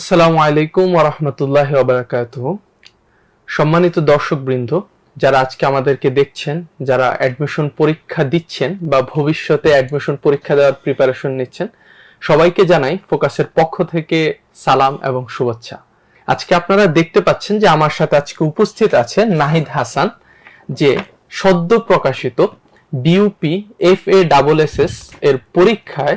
আসসালামু আলাইকুম ওরহমতুল্লাহ ওবরাকাত সম্মানিত দর্শকবৃন্দ, যারা আজকে আমাদেরকে দেখছেন, যারা অ্যাডমিশন পরীক্ষা দিচ্ছেন বা ভবিষ্যতে অ্যাডমিশন পরীক্ষা দেওয়ার প্রিপারেশন নিচ্ছেন, সবাইকে জানাই ফোকাসের পক্ষ থেকে সালাম এবং শুভেচ্ছা। আজকে আপনারা দেখতে পাচ্ছেন যে আমার সাথে আজকে উপস্থিত আছে নাহিদ হাসান, যে সদ্য প্রকাশিত BUP F A double S S এর পরীক্ষায়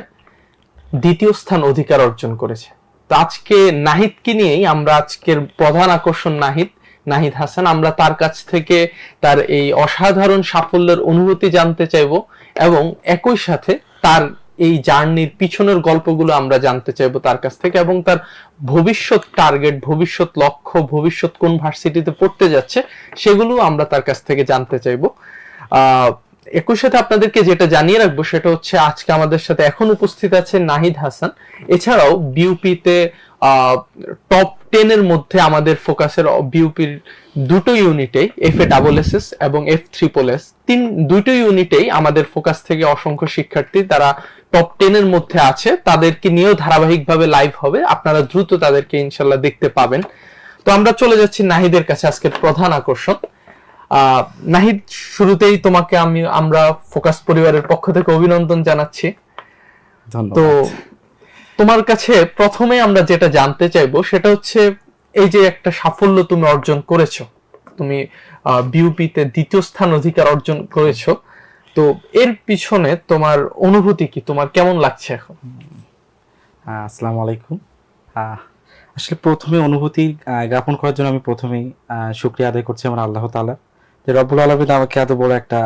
দ্বিতীয় স্থান অধিকার অর্জন করেছে। তো আজকে নাহিদকে নিয়েই আমরা আজকের প্রধান আকর্ষণ নাহিদ নাহিদ হাসান। আমরা তার কাছ থেকে তার এই অসাধারণ সাফল্যের অনুভূতি জানতে চাইব এবং একই সাথে তার এই জার্নির পিছনের গল্পগুলো আমরা জানতে চাইব তার কাছ থেকে এবং তার ভবিষ্যৎ টার্গেট, ভবিষ্যৎ লক্ষ্য, ভবিষ্যৎ কোন ভার্সিটিতে পড়তে যাচ্ছে সেগুলো আমরা তার কাছ থেকে জানতে চাইব। একই সাথে আপনাদেরকে যেটা জানিয়ে রাখব সেটা হচ্ছে আজকে আমাদের সাথে এখন উপস্থিত আছে নাহিদ হাসান। এছাড়াও বিউপিতে টপ টেন এর মধ্যে আমাদের ফোকাসের বিউপির দুটো F A double S S এবং এফ ট্রিপল এস তিন, দুটো ইউনিটেই আমাদের ফোকাস থেকে অসংখ্য শিক্ষার্থী তারা টপ টেন এর মধ্যে আছে। তাদেরকে নিয়েও ধারাবাহিকভাবে লাইভ হবে। আপনারা দ্রুত তাদেরকে ইনশাল্লাহ দেখতে পাবেন। তো আমরা চলে যাচ্ছি নাহিদের কাছে আজকের প্রধান আকর্ষণ। নাহিদ শুরুতেই তোমাকে আমি আমরা ফোকাস পরিবারের পক্ষ থেকে অভিনন্দন জানাচ্ছি। তো তোমার কাছে প্রথমে আমরা যেটা জানতে চাইব সেটা হচ্ছে এই যে একটা সাফল্য তুমি অর্জন করেছ তুমি বিউপিতে দ্বিতীয় স্থান অধিকার অর্জন করেছ তো এর পিছনে তোমার অনুভূতি কি? তোমার কেমন লাগছে এখন? আসসালামু আলাইকুম। আহ, আসলে প্রথমে অনুভূতি জ্ঞাপন করার জন্য আমি প্রথমেই আহ, শুক্রিয়া আদায় করছি আমার আল্লাহ তাআলা। যে রব্বুল আলমিন আমাকে এত বড় একটা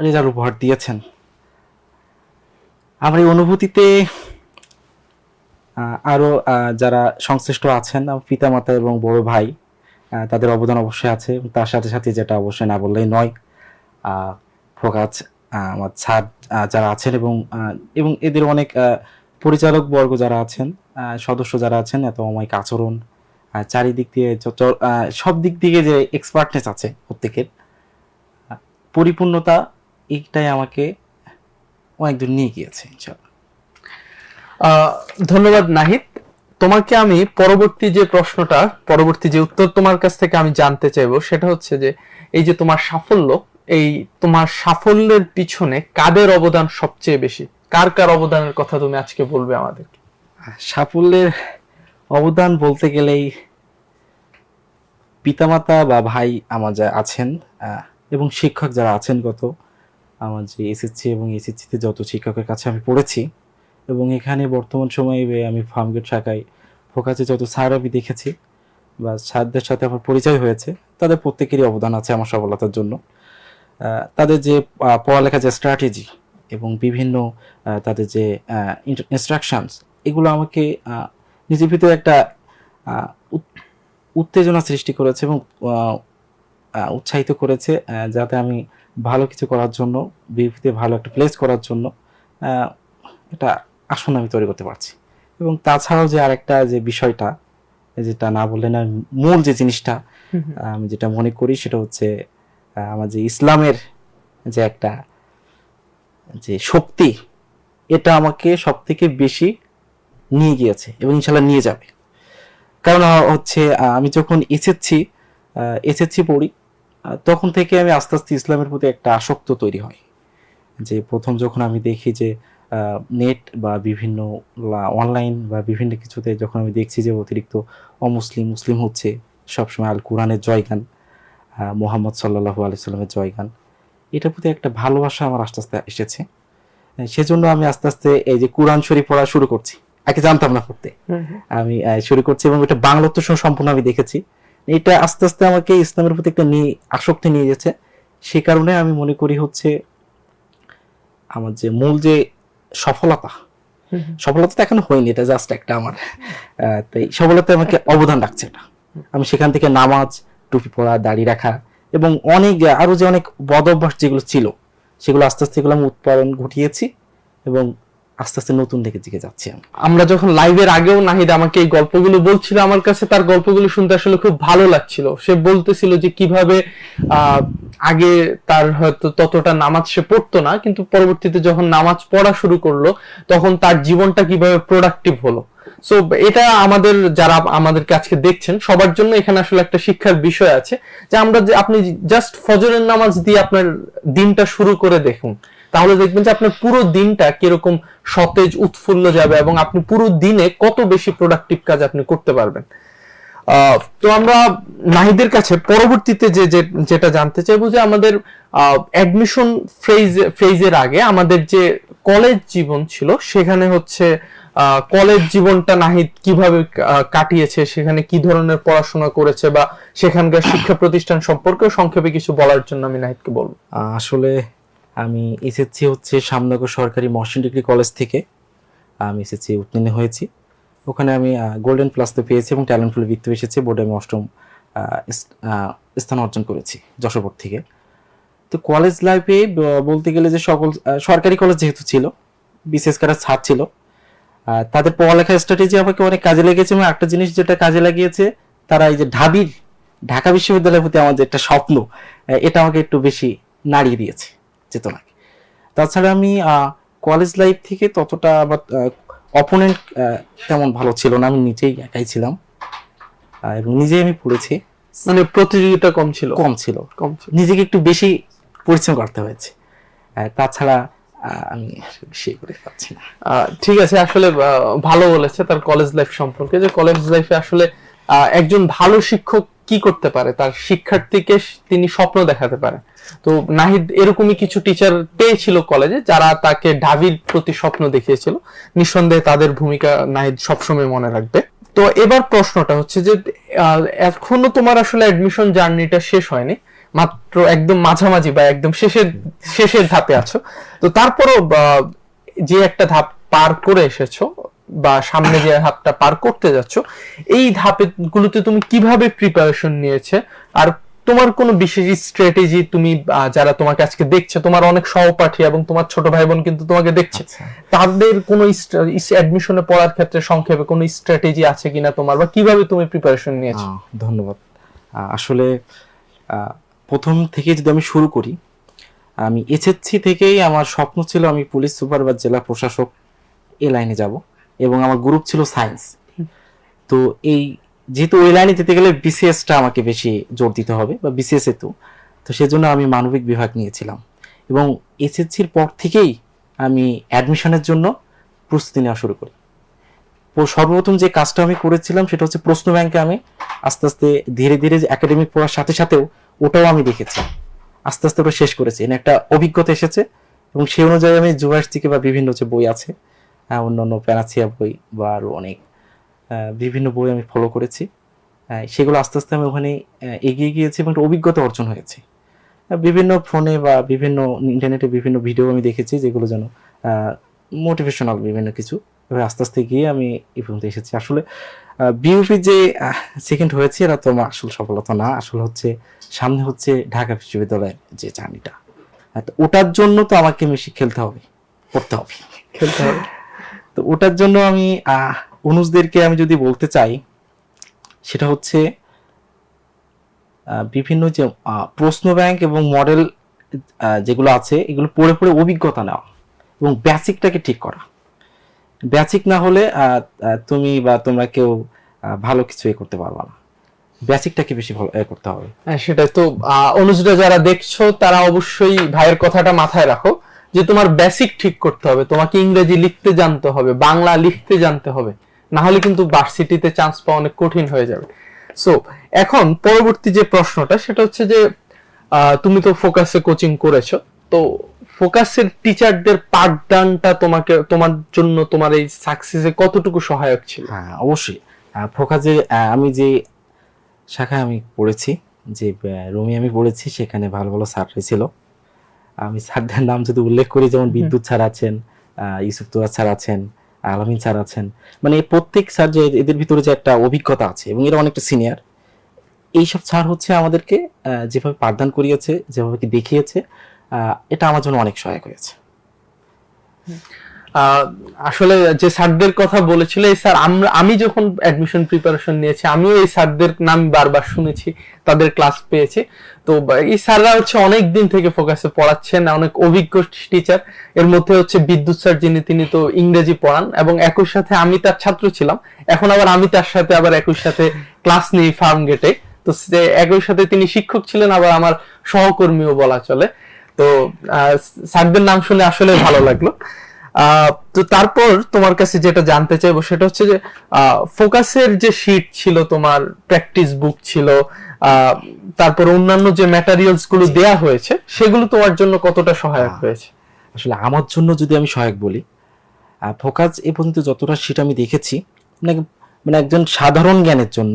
রেজাল্ট উপহার দিয়েছেন। আমার এই অনুভূতিতে আহ, আরও যারা সংশ্লিষ্ট আছেন পিতামাতা এবং বড় ভাই তাদের অবদান অবশ্যই আছে। তার সাথে সাথে যেটা অবশ্যই না বললেই নয় ফোকাস আমার ছাদ যারা আছেন এবং এবং এদের অনেক পরিচালক বর্গ যারা আছেন সদস্য যারা আছেন এত অমায়িক আচরণ চারিদিক দিয়ে সব দিক থেকে যে এক্সপার্টনেস আছে প্রত্যেকের পরিপূর্ণতা এইটাই আমাকে অনেক দূর নিয়ে গিয়েছে ধন্যবাদ নাহিদ। তোমাকে আমি পরবর্তী যে প্রশ্নটা পরবর্তী যে উত্তর তোমার কাছ থেকে আমি জানতে চাইব সেটা হচ্ছে যে এই যে তোমার সাফল্য এই তোমার সাফল্যের পিছনে কাদের অবদান সবচেয়ে বেশি? কার কার অবদানের কথা তুমি আজকে বলবে আমাদেরকে? সাফল্যের অবদান বলতে গেলেই পিতামাতা বা ভাই আমার যা আছেন এবং শিক্ষক যারা আছেন গত আমার যে এসএসসি এবং এসএসসিতে যত শিক্ষকের কাছে আমি পড়েছি এবং এখানে বর্তমান সময়ে আমি ফার্মগেট শাখায় ফোকাসে যত স্যার আমি দেখেছি বা স্যারদের সাথে আমার পরিচয় হয়েছে তাদের প্রত্যেকেরই অবদান আছে আমার সফলতার জন্য। তাদের যে আহ, পড়ালেখার যে স্ট্র্যাটেজি এবং বিভিন্ন তাদের যে ইনস্ট্রাকশনস এগুলো আমাকে নিজের ভিতরে একটা উত্তেজনা সৃষ্টি করেছে এবং উৎসাহিত করেছে যাতে আমি ভালো কিছু করার জন্য বিউপিতে ভালো একটা প্লেস করার জন্য একটা আসন আমি তৈরি করতে পারছি। এবং তাছাড়াও যে আরেকটা যে বিষয়টা যেটা না বললে না মূল যে জিনিসটা আমি যেটা মনে করি সেটা হচ্ছে আমার যে ইসলামের যে একটা যে শক্তি এটা আমাকে সব থেকে বেশি নিয়ে গিয়েছে এবং ইনশাল্লাহ নিয়ে যাবে। কারণ হচ্ছে আমি যখন এসেছি এসেছি পড়ি তখন থেকে আমি আস্তে আস্তে ইসলামের প্রতি একটা আসক্ত তৈরি হয় যে প্রথম যখন আমি দেখি যে নেট বা বিভিন্ন অনলাইন বা বিভিন্ন কিছুতে যখন আমি দেখছি যে অতিরিক্ত অমুসলিম, মুসলিম হচ্ছে, সবসময় আল কোরআনের জয়গান মোহাম্মদ সাল্লাহু আলাইসাল্লামের জয়গান, এটার প্রতি একটা ভালোবাসা আমার আস্তে আস্তে এসেছে। সেজন্য আমি আস্তে আস্তে এই যে কোরআন শরীফ পড়া শুরু করছি। আগে জানতাম না পড়তে। আমি শুরু করছি এবং এটা বাংলা তো সম্পূর্ণ আমি দেখেছি। এটা আস্তে আস্তে আমাকে ইসলামের প্রতি একটা আসক্তি নিয়ে গেছে। সে কারণে আমি মনে করি হচ্ছে আমার যে মূল যে সফলতা সফলতা তো এখন হয়নি, এটা জাস্ট একটা আমার তাই সফলতা আমাকে অবদান রাখছে এটা। আমি সেখান থেকে নামাজ, টুপি পরা, দাড়ি রাখা এবং অনেক, আরও যে অনেক বদ অভ্যাস যেগুলো ছিল, সেগুলো আস্তে আস্তে এগুলো আমি উৎপাদন ঘটিয়েছি এবং আস্তে আস্তে নতুন দিকে দিকে যাচ্ছি আমরা। যখন লাইভের আগেও নাহিদ আমাকে এই গল্পগুলো বলছিল আমার কাছে, তার গল্পগুলো শুনতে আসলে খুব ভালো লাগছিল। সে বলতেছিল যে কীভাবে আগে তার হয়তো ততটা নামাজ সে পড়তো না, কিন্তু পরবর্তীতে যখন নামাজ পড়া শুরু করল, তখন তার জীবনটা কীভাবে প্রোডাক্টিভ হলো। সো এটা আমাদের, যারা আমাদেরকে আজকে দেখছেন, সবার জন্য এখানে আসলে একটা শিক্ষার বিষয় আছে যে আমরা যে, আপনি জাস্ট ফজরের নামাজ দিয়ে আপনার দিনটা শুরু করে দেখুন। তাহলে দেখবেন যে আপনার পুরো দিনটা কীরকম সতেজ, উৎফুল্ল যাবে এবং আপনি পুরো দিনে কত বেশি প্রোডাক্টিভ কাজ আপনি করতে পারবেন। তো আমরা নাহিদের কাছে পরবর্তীতে যে যেটা জানতে চাইব যে আমাদের অ্যাডমিশন ফ্রেজ ফেজের আগে আমাদের যে কলেজ জীবন ছিল, সেখানে হচ্ছে কলেজ জীবনটা নাহিদ কীভাবে কাটিয়েছে, সেখানে কি ধরনের পড়াশোনা করেছে বা সেখানকার শিক্ষা প্রতিষ্ঠান সম্পর্কে সংক্ষেপে কিছু বলার জন্য আমি নাহিদকে বলব। আসলে আমি এসেছি হচ্ছে সামনগর সরকারি মহসিন ডিগ্রি কলেজ থেকে। আমি এসেছি উত্তীর্ণ হয়েছি। ওখানে আমি গোল্ডেন প্লাস তো পেয়েছি এবং ট্যালেন্ট ফুল বৃত্তি এসেছি। বোর্ডে আমি অষ্টম স্থান অর্জন করেছি যশোর থেকে। তো কলেজ লাইফে বলতে গেলে যে সকল সরকারি কলেজ যেহেতু ছিল, বিশেষ করে ছাদ ছিল তাদের পড়ালেখার স্ট্র্যাটেজি আমাকে অনেক কাজে লেগেছে এবং একটা জিনিস যেটা কাজে লাগিয়েছে, তারা এই যে ঢাবির, ঢাকা বিশ্ববিদ্যালয়ের প্রতি আমার যে একটা স্বপ্ন এটা আমাকে একটু বেশি নাড়িয়ে দিয়েছে। চেতনাকে তাছাড়া আমি কলেজ লাইফ থেকে ততটা আবার অপোনেন্ট তেমন ভালো ছিল না। আমি নিজেই একাই ছিলাম। এবং নিজেই আমি পড়েছি। মানে প্রতিযোগিতা কম ছিল? কম ছিল। কম ছিল। নিজেকে একটু বেশি পরিশ্রম করতে হয়েছে। তাছাড়া আহ, আমি বেশি করে পাচ্ছি না। ঠিক আছে আসলে ভালো বলেছে তার কলেজ লাইফ সম্পর্কে যে কলেজ লাইফে আসলে আহ, একজন ভালো শিক্ষক কি করতে পারে? তার শিক্ষার্থীকে তিনি স্বপ্ন দেখাতে পারে। তো নাহিদ এরকমই কিছু টিচার পেয়েছিল কলেজে যারা তাকে ঢাবির প্রতি স্বপ্ন দেখিয়েছিল। নিঃসন্দেহে তাদের ভূমিকা নাহিদ সবসময় মনে রাখবে। তো এবার প্রশ্নটা হচ্ছে যে এখনও তোমার আসলে অ্যাডমিশন জার্নিটা শেষ হয়নি। মাত্র একদম মাঝামাঝি বা একদম শেষের শেষের ধাপে আছো। তো তারপরও যে একটা ধাপ পার করে এসেছ বা সামনে যে ধাপটা পার করতে যাচ্ছ এই ধাপে গুলোতে তুমি কীভাবে প্রিপারেশন নিয়েছে? আর তোমার কোনো বিশেষ স্ট্র্যাটেজি তুমি যারা তোমাকে আজকে দেখছে তোমার অনেক সহপাঠী এবং তোমার ছোট ভাই বোন কিন্তু তোমাকে দেখছে তাদের কোনো অ্যাডমিশনে পড়ার ক্ষেত্রে সংক্ষেপে কোনো স্ট্র্যাটেজি আছে কিনা তোমার? বা কীভাবে তুমি প্রিপারেশন নিয়েছো? ধন্যবাদ। আসলে আহ, প্রথম থেকে যদি আমি শুরু করি আমি এসএসসি থেকেই আমার স্বপ্ন ছিল আমি পুলিশ সুপার বা জেলা প্রশাসক এ লাইনে যাব। এবং আমার গ্রুপ ছিল সায়েন্স তো এই, যেহেতু ওই লাইনে যেতে গেলে বিসিএসটা আমাকে বেশি জোর দিতে হবে, বা বিসিএস এ তো। তো সেজন্য আমি মানবিক বিভাগ নিয়েছিলাম। এবং এসএসসির পর থেকেই আমি অ্যাডমিশনের জন্য প্রস্তুতি নেওয়া শুরু করি। সর্বপ্রথম যে কাজটা আমি করেছিলাম সেটা হচ্ছে প্রশ্ন ব্যাংকে আমি আস্তে আস্তে ধীরে ধীরে একাডেমিক পড়ার সাথে সাথেও ওটাও আমি দেখেছি। আস্তে আস্তে ওটা শেষ করেছি। এনে একটা অভিজ্ঞতা এসেছে এবং সেই অনুযায়ী আমি জুভার্স থেকে বা বিভিন্ন যে বই আছে অন্যান্য প্যানাছিয়া বই বা আরও অনেক বিভিন্ন বই আমি ফলো করেছি। সেগুলো আস্তে আস্তে আমি ওখানে এগিয়ে গিয়েছি এবং একটা অভিজ্ঞতা অর্জন হয়েছে। বিভিন্ন ফোনে বা বিভিন্ন ইন্টারনেটে বিভিন্ন ভিডিও আমি দেখেছি যেগুলো যেন মোটিভেশনাল বিভিন্ন কিছু এবার আস্তে আস্তে গিয়ে আমি এই পর্যন্ত এসেছি। আসলে বিউপি যে সেকেন্ড হয়েছে এরা তো আমার আসল সফলতা না। আসলে হচ্ছে, সামনে হচ্ছে ঢাকা বিশ্ববিদ্যালয়ের যে জার্নিটা। ওটার জন্য তো আমাকে বেশি খেলতে হবে পড়তে হবে। খেলতে হবে। তো ওটার জন্য আমি অনুজদেরকে আমি যদি বলতে চাই, সেটা হচ্ছে বিভিন্ন যে প্রশ্ন ব্যাংক এবং মডেল যেগুলো আছে, এগুলো পড়ে পড়ে অভিজ্ঞতা নেওয়া এবং বেসিকটাকে ঠিক করা। বেসিক না হলে তুমি বা তোমরা কেউ ভালো কিছু এ করতে পারবা না। বেসিকটাকে বেশি ভালো করতে হবে। হ্যাঁ সেটাই তো অনুজরা যারা দেখছ, তারা অবশ্যই ভাইয়ের কথাটা মাথায় রাখো। যে তোমার বেসিক ঠিক করতে হবে, তোমাকে ইংরেজি লিখতে জানতে হবে, বাংলা লিখতে জানতে হবে না হলে কিন্তু ভার্সিটিতে চান্স পাওয়া অনেক কঠিন হয়ে যাবে। সো এখন পরবর্তী যে প্রশ্নটা, সেটা হচ্ছে যে তুমি তো ফোকাসে কোচিং করেছ, তো ফোকাসের টিচারদের পাঠদানটা তোমাকে, তোমার জন্য তোমার এই সাকসেসে কতটুকু সহায়ক ছিল? হ্যাঁ অবশ্যই। ফোকাসে আমি যে শাখায় আমি পড়েছি, যে রুমে আমি পড়েছি, সেখানে ভালো ভালো স্যাররাই ছিল। আমি স্যারদের নাম যদি উল্লেখ করি যেমন বিদ্যুৎ স্যার আছেন আহ, ইউসুফ তোরা স্যার আছেন আলমিন স্যার আছেন মানে প্রত্যেক স্যার যে এদের ভিতরে যে একটা অভিজ্ঞতা আছে এবং এরা অনেকটা সিনিয়র এইসব স্যার হচ্ছে আমাদেরকে আহ, যেভাবে পাঠদান করিয়েছে যেভাবে কি দেখিয়েছে আহ, এটা আমার জন্য অনেক সহায়ক হয়েছে। আসলে যে স্যারদের কথা বলেছিল, এই স্যার, আমরা আমি যখন অ্যাডমিশন প্রিপারেশন নিয়েছি, আমিও এই স্যারদের নাম বারবার শুনেছি, তাদের ক্লাস পেয়েছি। তো এই স্যাররা হচ্ছে অনেক দিন থেকে ফোকাসে পড়াচ্ছেন, অনেক অভিজ্ঞ টিচার এর মধ্যে হচ্ছে বিদ্যুৎ স্যার যিনি, তিনি তো ইংরেজি পড়ান, এবং একই সাথে আমি তার ছাত্র ছিলাম। এখন আবার আমি তার সাথে আবার একই সাথে ক্লাস নিই ফার্ম গেটে তো একই সাথে তিনি শিক্ষক ছিলেন, আবার আমার সহকর্মীও বলা চলে। তো স্যারদের নাম শুনে আসলে ভালো লাগল। তো তারপর তোমার কাছে যেটা জানতে চাইব সেটা হচ্ছে যে ফোকাসের যে শিট ছিল তোমার প্র্যাকটিস বুক ছিল তারপর অন্যান্য যে ম্যাটেরিয়ালসগুলো দেয়া হয়েছে সেগুলো তোমার জন্য কতটা সহায়ক হয়েছে? আসলে আমার জন্য যদি আমি সহায়ক বলি ফোকাস এ পর্যন্ত যতটা সিট আমি দেখেছি মানে মানে একজন সাধারণ জ্ঞানের জন্য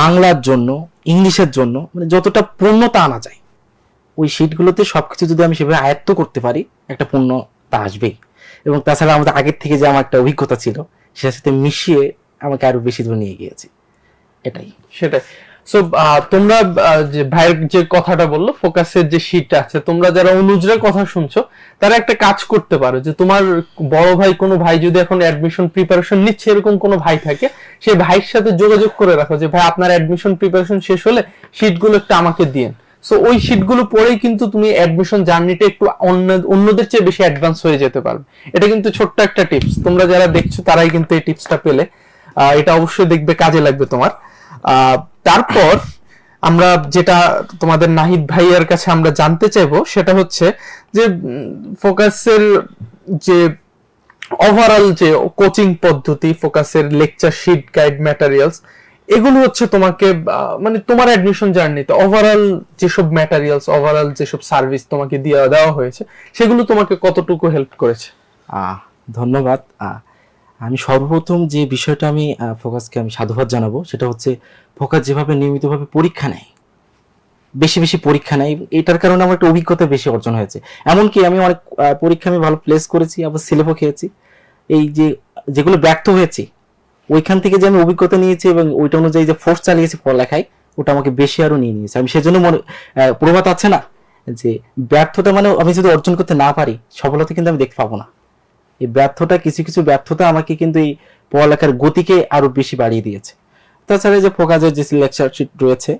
বাংলার জন্য ইংলিশের জন্য মানে যতটা পূর্ণতা আনা যায়। ওই সিটগুলোতে সবকিছু যদি আমি সেভাবে আয়ত্ত করতে পারি একটা পূর্ণতা আসবেই। এবং তাছাড়া আমাদের আগের থেকে যে আমার একটা অভিজ্ঞতা ছিল, সেটার সাথে মিশিয়ে আমাকে আরও বেশি দূর নিয়ে গিয়েছে এটাই। সেটাই। সো তোমরা যে ভাইয়ের যে কথাটা বলল, ফোকাসের যে শীট আছে, তোমরা যারা অনুজরা কথা শুনছো, তারা একটা কাজ করতে পারো যে তোমার বড় ভাই, কোনো ভাই যদি এখন অ্যাডমিশন প্রিপারেশন নিচ্ছে, এরকম কোনো ভাই থাকে, সেই ভাইয়ের সাথে যোগাযোগ করে রাখো যে, ভাই, আপনার অ্যাডমিশন প্রিপারেশন শেষ হলে শীটগুলো একটু আমাকে দিন সো ওই শীটগুলো পড়েই কিন্তু তুমি অ্যাডমিশন জার্নিটা একটু অন্য, অন্যদের চেয়ে বেশি অ্যাডভান্স হয়ে যেতে পারবে। এটা কিন্তু ছোট্ট একটা টিপস তোমরা যারা দেখছ, তারাই কিন্তু এই টিপসটা পেলে। এটা অবশ্যই দেখবে, কাজে লাগবে তোমার। তারপর আমরা যেটা তোমাদের নাহিদ ভাইয়ার কাছে আমরা জানতে চাইব, সেটা হচ্ছে যে ফোকাসের যে ওভারঅল যে কোচিং পদ্ধতি ফোকাসের লেকচার শিট গাইড ম্যাটেরিয়ালস এগুলো হচ্ছে তোমাকে মানে তোমার অ্যাডমিশন জার্নিতে ওভারঅল যেসব ম্যাটেরিয়ালস ওভারঅল যেসব সার্ভিস তোমাকে দিয়ে, দেওয়া হয়েছে, সেগুলো তোমাকে কতটুকু হেল্প করেছে? ধন্যবাদ। আমি সর্বপ্রথম যে বিষয়টা আমি ফোকাসকে আমি সাধুবাদ জানাব, সেটা হচ্ছে ফোকাস যেভাবে নিয়মিতভাবে পরীক্ষা নেয়, বেশি বেশি পরীক্ষা নেয় এটার কারণে আমার একটা অভিজ্ঞতা বেশি অর্জন হয়েছে। এমনকি আমি অনেক পরীক্ষা আমি ভালো প্লেস করেছি, আবার সিলেবও খেয়েছি। এই যে, যেগুলো ব্যর্থ হয়েছি ওইখান থেকে যে আমি অভিজ্ঞতা নিয়েছি এবং ওইটা অনুযায়ী যে ফোর্স চালিয়েছি পড়ালেখায়, ওটা আমাকে বেশি আরও নিয়ে নিয়েছে। আমি সেজন্য মনে প্রবাদ আছে না যে ব্যর্থতা মানে আমি যদি অর্জন করতে না পারি, সফলতা কিন্তু আমি দেখতে পাবো না। এই ব্যর্থতা, কিছু কিছু ব্যর্থতা আমাকে কিন্তু এই পড়ালেখার গতিকে আরও বেশি বাড়িয়ে দিয়েছে। তাছাড়া যে ফোকাজের যে লেকচার শিট রয়েছে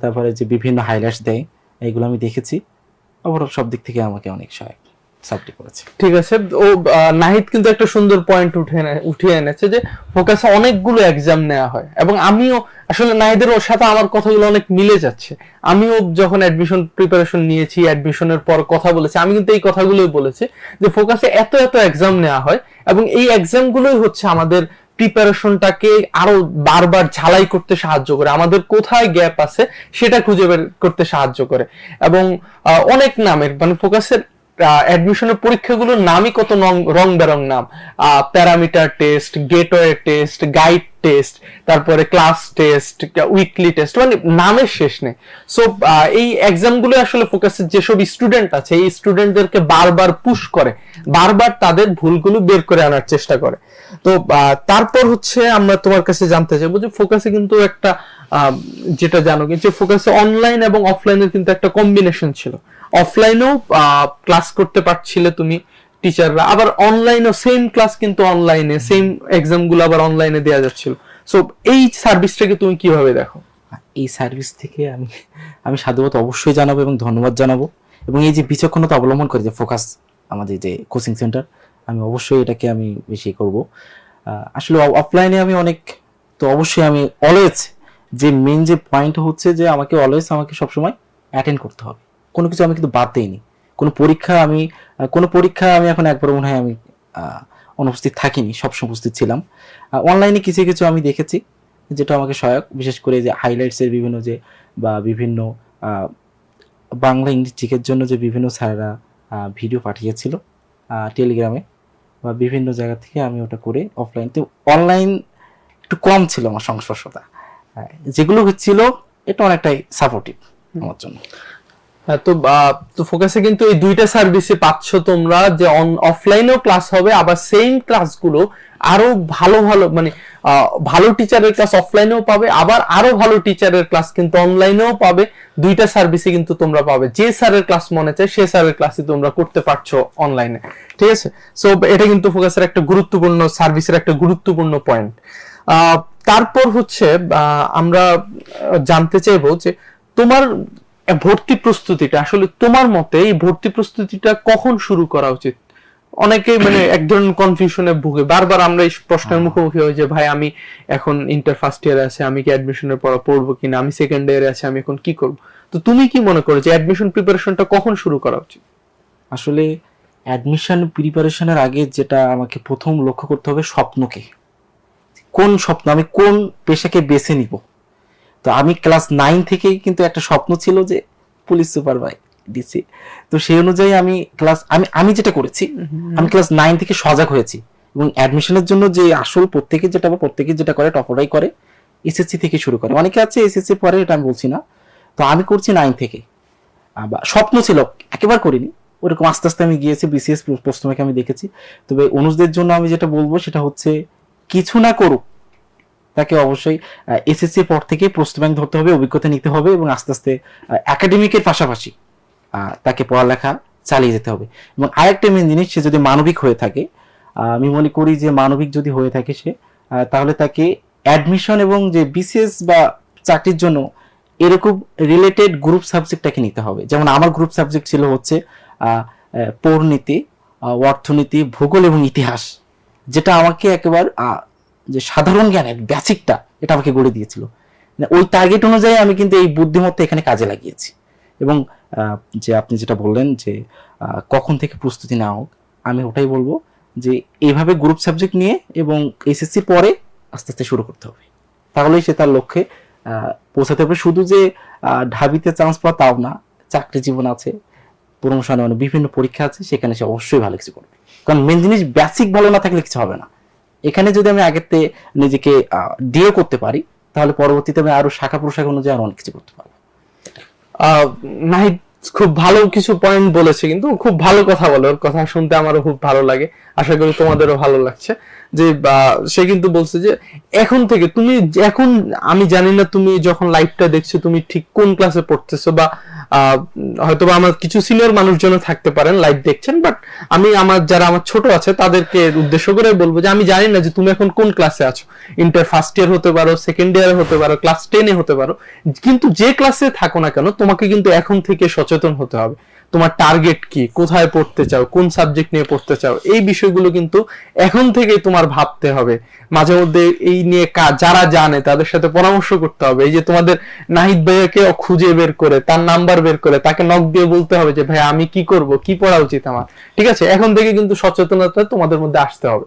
তারপরে যে বিভিন্ন হাইলাইটস দেয়, এগুলো আমি দেখেছি। ওভারঅল সব দিক থেকে আমাকে অনেক সহায়ক। সাপোর্ট করেছে। ঠিক আছে, ও নাহিদ কিন্তু একটা সুন্দর পয়েন্ট উঠে উঠিয়ে এনেছে যে ফোকাসে অনেকগুলো এক্সাম নেওয়া হয়। এবং আমিও, আসলে নাহিদের ওর সাথে আমার কথাগুলো অনেক মিলে যাচ্ছে। আমিও যখন অ্যাডমিশন প্রিপারেশন নিয়েছি অ্যাডমিশনের পর কথা বলেছি, আমি কিন্তু এই কথাগুলোই বলেছি যে ফোকাসে এত এত এক্সাম নেওয়া হয় এবং এই এক্সামগুলোই হচ্ছে আমাদের প্রিপারেশনটাকে আরও বারবার ঝালাই করতে সাহায্য করে। আমাদের কোথায় গ্যাপ আছে, সেটা খুঁজে বের করতে সাহায্য করে। এবং অনেক নামের মানে ফোকাসের অ্যাডমিশনের পরীক্ষাগুলোর নামই কত রং বেরং নাম? Parameter test, gateway test guide test, তারপরে ক্লাস টেস্ট উইকলি টেস্ট মানে নামের শেষ নেই। সো এই এক্সামগুলো আসলে ফোকাসের যেসব স্টুডেন্ট আছে, এই স্টুডেন্টদেরকে বারবার পুশ করে, বারবার তাদের ভুলগুলো বের করে আনার চেষ্টা করে। তো তারপর হচ্ছে আমরা তোমার কাছে জানতে চাইব যে ফোকাসে কিন্তু একটা যেটা জানো যে ফোকাসে অনলাইন এবং অফলাইনের কিন্তু একটা কম্বিনেশন ছিল। অফলাইনেও ক্লাস করতে পারছিলে তুমি টিচাররা আবার অনলাইনেও সেম ক্লাস কিন্তু অনলাইনে সেম এক্সামগুলো আবার অনলাইনে দেওয়া যাচ্ছিল। সো এই সার্ভিসটাকে তুমি কীভাবে দেখো? এই সার্ভিস থেকে আমি আমি সাধুবাদ অবশ্যই জানাব এবং ধন্যবাদ জানাব। এবং এই যে বিচক্ষণতা অবলম্বন করে যে ফোকাস আমাদের যে কোচিং সেন্টার আমি অবশ্যই এটাকে আমি বেশি করব। আসলে অফলাইনে আমি অনেক, তো অবশ্যই আমি অলওয়েজ যে মেন যে পয়েন্ট হচ্ছে যে আমাকে অলওয়েজ আমাকে সবসময় অ্যাটেন্ড করতে হবে। কোনো কিছু আমি কিন্তু বাদ দেইনি। কোনো পরীক্ষা আমি কোনো পরীক্ষা আমি এখন একবার মনে হয় আমি অনুপস্থিত থাকিনি সবসময় উপস্থিত ছিলাম। অনলাইনে কিছু কিছু আমি দেখেছি যেটা আমাকে সহায়ক বিশেষ করে যে হাইলাইটসের বিভিন্ন যে বা বিভিন্ন বাংলা ইংলিশ জিকের জন্য যে বিভিন্ন স্যাররা ভিডিও পাঠিয়েছিল টেলিগ্রামে বা বিভিন্ন জায়গা থেকে আমি ওটা করে অফলাইন তো অনলাইন একটু কম ছিল আমার সংস্পর্শতা। যেগুলো হচ্ছিল এটা অনেকটাই সাপোর্টিভ আমার জন্য। তো আহ, তো ফোকাসে কিন্তু এই দুইটা সার্ভিসে পাচ্ছ তোমরা যে অফলাইনেও ক্লাস হবে আবার সেম ক্লাসগুলো আরও ভালো ভালো মানে ভালো টিচারের ক্লাস অফলাইনেও পাবে আবার আরও ভালো টিচারের ক্লাস কিন্তু অনলাইনেও পাবে। দুইটা সার্ভিসে কিন্তু তোমরা পাবে। যে স্যারের ক্লাস মনে চায় সে স্যারের ক্লাসই তোমরা করতে পারছ অনলাইনে ঠিক আছে? সো এটা কিন্তু ফোকাসের একটা গুরুত্বপূর্ণ সার্ভিসের একটা গুরুত্বপূর্ণ পয়েন্ট তারপর হচ্ছে আমরা জানতে চাইব যে তোমার ভর্তি প্রস্তুতিটা আসলে তোমার মতে এই ভর্তি প্রস্তুতিটা কখন শুরু করা উচিত? অনেকে মানে এক ধরনের কনফিউশনে ভুগে। বারবার আমরা এই প্রশ্নের মুখোমুখি হই যে ভাই আমি এখন ইন্টার ফার্স্ট ইয়ারে আছে আমি কি অ্যাডমিশনের পড়া পড়ব কিনা? আমি সেকেন্ড ইয়ারে আছে আমি এখন কি করব? তো তুমি কি মনে করো যে অ্যাডমিশন প্রিপারেশনটা কখন শুরু করা উচিত? আসলে অ্যাডমিশন প্রিপারেশনের আগে যেটা আমাকে প্রথম লক্ষ্য করতে হবে স্বপ্নকে। কোন স্বপ্ন? আমি কোন পেশাকে বেছে নিব? তো আমি ক্লাস নাইন থেকেই কিন্তু একটা স্বপ্ন ছিল যে পুলিশ সুপার ভাই দিছি তো সেই অনুযায়ী আমি ক্লাস আমি আমি যেটা করেছি আমি ক্লাস নাইন থেকে সজাগ হয়েছি এবং অ্যাডমিশনের জন্য যে আসল প্রত্যেকে যেটা বা প্রত্যেকে যেটা করে টপরাই করে এসএসসি থেকে শুরু করে। অনেকে আছে এসএসসি পরে এটা আমি বলছি না। তো আমি করছি নাইন থেকে। আবার স্বপ্ন ছিল একেবারে করিনি। ওরকম আস্তে আস্তে আমি গিয়েছি বিসিএস প্রশ্নকে আমি দেখেছি। তবে অনুষদের জন্য আমি যেটা বলব সেটা হচ্ছে কিছু না করুক তাকে অবশ্যই এসএসসি পর থেকে প্রস্তুত ব্যাংক ধরতে হবে, অভিজ্ঞতা নিতে হবে এবং আস্তে আস্তে একাডেমিকের পাশাপাশি তাকে পড়ালেখা চালিয়ে যেতে হবে। এবং আরেকটা মেন জিনিস, সে যদি মানবিক হয়ে থাকে আমি মনে করি যে মানবিক যদি হয়ে থাকে সে তাহলে তাকে অ্যাডমিশন এবং যে বিসিএস বা চাকরির জন্য এরকম রিলেটেড গ্রুপ সাবজেক্টটাকে নিতে হবে। যেমন আমার গ্রুপ সাবজেক্ট ছিল হচ্ছে পৌরনীতি অর্থনীতি, ভূগোল এবং ইতিহাস, যেটা আমাকে একেবারে যে সাধারণ জ্ঞানের বেসিকটা এটা আমাকে গড়ে দিয়েছিল। মানে ওই টার্গেট অনুযায়ী আমি কিন্তু এই বুদ্ধিমত্তা এখানে কাজে লাগিয়েছি। এবং যে আপনি যেটা বললেন যে কখন থেকে প্রস্তুতি না হোক, আমি ওটাই বলব যে এইভাবে গ্রুপ সাবজেক্ট নিয়ে এবং এসএসসি পরে আস্তে আস্তে শুরু করতে হবে। তাহলেই সে তার লক্ষ্যে পৌঁছাতে হবে শুধু যে ঢাবিতে চান্স পাওয়া তাও না, চাকরি জীবন আছে প্রমোশনে মানে বিভিন্ন পরীক্ষা আছে, সেখানে সে অবশ্যই ভালো কিছু করবে। কারণ মেন জিনিস বেসিক ভালো না থাকলে কিছু হবে না। এখানে যদি আমি আগের থেকে নিজেকে ডিও করতে পারি, তাহলে পরবর্তীতে আমি আরও শাখা প্রশাখা অনুযায়ী আরও অনেক কিছু করতে পারব। নাহিদ খুব ভালো কিছু পয়েন্ট বলেছে, কিন্তু খুব ভালো কথা বলে। ওর কথা শুনতে আমারও খুব ভালো লাগে। আশা করি তোমাদেরও ভালো লাগছে। যে সে কিন্তু বলছে যে, এখন থেকে তুমি এখন, আমি জানি না তুমি যখন লাইভটা দেখছ, তুমি ঠিক কোন ক্লাসে পড়তেছো বা হয়তো বা আমার কিছু সিনিয়র মানুষজন থাকতে পারেন লাইভ দেখছেন বাট আমি আমার, যারা আমার ছোট আছে, তাদেরকে উদ্দেশ্য করে বলব যে, আমি জানি না যে তুমি এখন কোন ক্লাসে আছো। ইন্টার ফার্স্ট ইয়ার হতে পারো সেকেন্ড ইয়ার হতে পারো ক্লাস টেনে হতে পারো। কিন্তু যে ক্লাসে থাকো না কেন, তোমাকে কিন্তু এখন থেকে সচেতন হতে হবে। তোমার টার্গেট কি? কোথায় পড়তে চাও? কোন সাবজেক্ট নিয়ে পড়তে চাও? এই বিষয়গুলো কিন্তু এখন থেকে তোমার ভাবতে হবে। মাঝে মধ্যে এই নিয়ে যারা জানে তাদের সাথে পরামর্শ করতে হবে। এই যে তোমাদের নাহিদ ভাইয়াকে খুঁজে বের করে, তার নাম্বার বের করে, তাকে নক দিয়ে বলতে হবে যে, ভাই, আমি কি করব? কি পড়া উচিত আমার? ঠিক আছে? এখন থেকে কিন্তু সচেতনতা তোমাদের মধ্যে আসতে হবে।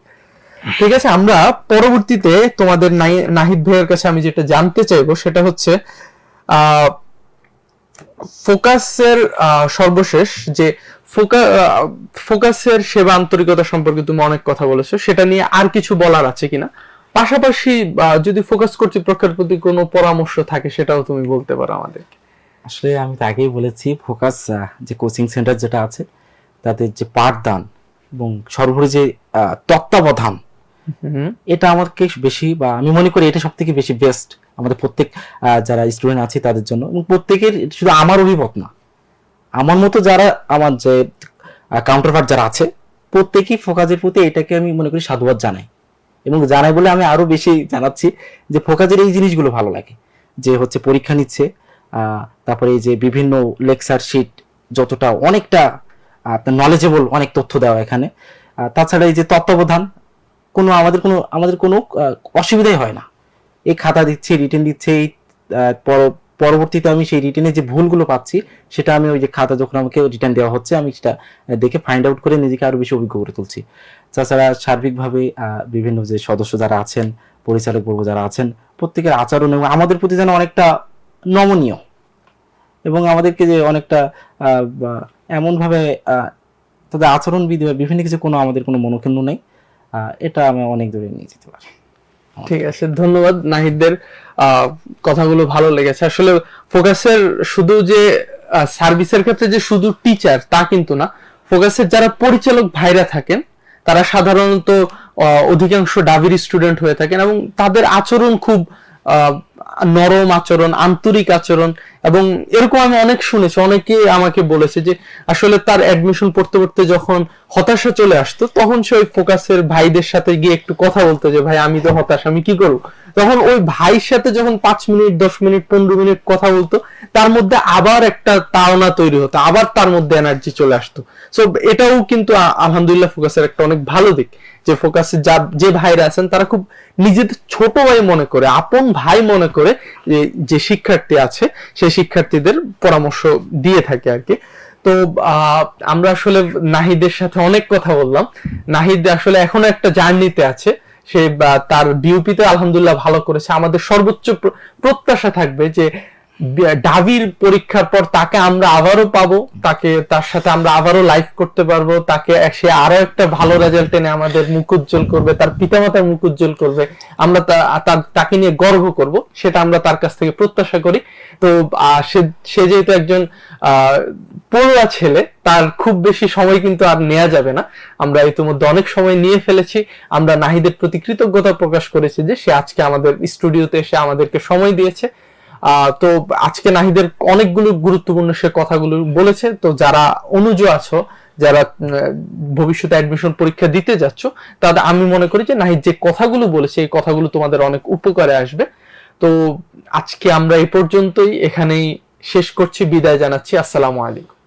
ঠিক আছে? আমরা পরবর্তীতে তোমাদের নাহিদ ভাইয়ের কাছে আমি যেটা জানতে চাইব সেটা হচ্ছে, আহ ফোকাসের সর্বশেষ যে ফোকা ফোকাসের সেবা আন্তরিকতা সম্পর্কে তুমি অনেক কথা বলেছ, সেটা নিয়ে আর কিছু বলার আছে কিনা? পাশাপাশি যদি ফোকাস কর্তৃপক্ষের প্রতি কোনো পরামর্শ থাকে, সেটাও তুমি বলতে পারো আমাদের আসলে আমি তো আগেই বলেছি, ফোকাস যে কোচিং সেন্টার যেটা আছে তাদের যে পাঠদান এবং সর্বোপরি যে তত্ত্বাবধান এটা আমাকে বেশি বা আমি মনে করি এটা সব থেকে বেশি বেস্ট আমাদের প্রত্যেক যারা স্টুডেন্ট আছে তাদের জন্য। এবং প্রত্যেকের শুধু আমার অভিমত না, আমার মতো যারা আমার যে কাউন্টার পার্ট যারা আছে, প্রত্যেকেই ফোকাজের প্রতি এটাকে আমি মনে করি সাধুবাদ জানাই। এবং জানাই বলে আমি আরও বেশি জানাচ্ছি যে ফোকাজের এই জিনিসগুলো ভালো লাগে। যে হচ্ছে পরীক্ষা নিচ্ছে তারপরে এই যে বিভিন্ন লেকচার শিট যতটা অনেকটা নলেজেবল অনেক তথ্য দেওয়া এখানে। তাছাড়া এই যে তত্ত্বাবধান কোনো আমাদের কোনো আমাদের কোনো অসুবিধাই হয় না। এই খাতা দিচ্ছে রিটেন দিচ্ছে, এই পরবর্তীতে আমি সেই রিটেনে যে ভুলগুলো পাচ্ছি, সেটা আমি ওই যে খাতা যখন আমাকে রিটার্ন দেওয়া হচ্ছে, আমি সেটা দেখে ফাইন্ড আউট করে নিজেকে আরও বেশি অভিজ্ঞ করে তুলছি। তাছাড়া সার্বিকভাবে বিভিন্ন যে সদস্য যারা আছেন, পরিচালক বর্গ যারা আছেন, প্রত্যেকের আচরণ এবং আমাদের প্রতি যেন অনেকটা নমনীয় এবং আমাদেরকে যে অনেকটা এমনভাবে তাদের আচরণবিধি বা বিভিন্ন কিছু কোনো আমাদের কোনো মনোকেন্দ্র নেই। এটা আমি অনেক দূরে নিয়ে যেতে পারি। ঠিক আছে, ধন্যবাদ নাহিদদের কথাগুলো ভালো লেগেছে। আসলে ফোকাসের শুধু যে সার্ভিসের ক্ষেত্রে যে শুধু টিচার তা কিন্তু না। ফোকাসের যারা পরিচালক ভাইরা থাকেন, তারা সাধারণত অধিকাংশ ডাবির স্টুডেন্ট হয়ে থাকেন এবং তাদের আচরণ খুব নরম আচরণ, আন্তরিক আচরণ এবং এরকম আমি অনেক শুনেছি, অনেকে আমাকে বলেছে যে আসলে তার অ্যাডমিশন পড়তে পড়তে যখন হতাশা চলে আসতো, তখন সে ওই ফোকাসের ভাইদের সাথে গিয়ে একটু কথা বলতো যে, ভাই, আমি তো হতাশ, আমি কি করব? তখন ওই ভাইয়ের সাথে যখন পাঁচ মিনিট, দশ মিনিট, পনেরো মিনিট কথা বলতো, তার মধ্যে আবার একটা তাড়না তৈরি হতো, আবার তার মধ্যে এনার্জি চলে আসতো। সো এটাও কিন্তু আলহামদুলিল্লাহ ফোকাসের একটা অনেক ভালো দিক, যে ফোকাসে যা, যে ভাইরা আছেন, তারা খুব নিজেদের ছোট ভাই মনে করে, আপন ভাই মনে করে, যে- শিক্ষার্থী আছে সেই শিক্ষার্থীদের পরামর্শ দিয়ে থাকে আর কি। তো আমরা আসলে নাহিদের সাথে অনেক কথা বললাম। নাহিদ আসলে এখনও একটা জার্নিতে আছে। সে তার ডিউপিতে আলহামদুলিল্লাহ ভালো করেছে। আমাদের সর্বোচ্চ প্রত্যাশা থাকবে যে ডাবির পরীক্ষার পর তাকে আমরা আবারও পাবো, তাকে, তার সাথে আমরা আবারও লাইভ করতে পারব, তাকে সে আরও একটা ভালো রেজাল্ট এনে আমাদের মুখ উজ্জ্বল করবে, তার পিতামাতার মুখ উজ্জ্বল করবে, আমরা তাকে নিয়ে গর্ব করব, সেটা আমরা তার কাছ থেকে প্রত্যাশা করি। তো সে যেহেতু একজন পড়ুয়া ছেলে, তার খুব বেশি সময় কিন্তু আর নেওয়া যাবে না। আমরা ইতিমধ্যে অনেক সময় নিয়ে ফেলেছি। আমরা নাহিদের প্রতি কৃতজ্ঞতা প্রকাশ করেছি যে সে আজকে আমাদের স্টুডিওতে এসে আমাদেরকে সময় দিয়েছে। তো আজকে নাহিদের অনেকগুলো গুরুত্বপূর্ণ সে কথাগুলো বলেছে। তো যারা অনুজ আছো, যারা ভবিষ্যতে অ্যাডমিশন পরীক্ষা দিতে যাচ্ছ তাদের আমি মনে করি যে নাহিদ যে কথাগুলো বলেছে, এই কথাগুলো তোমাদের অনেক উপকারে আসবে। তো আজকে আমরা এই পর্যন্তই, এখানেই শেষ করছি, বিদায় জানাচ্ছি, আসসালামু আলাইকুম।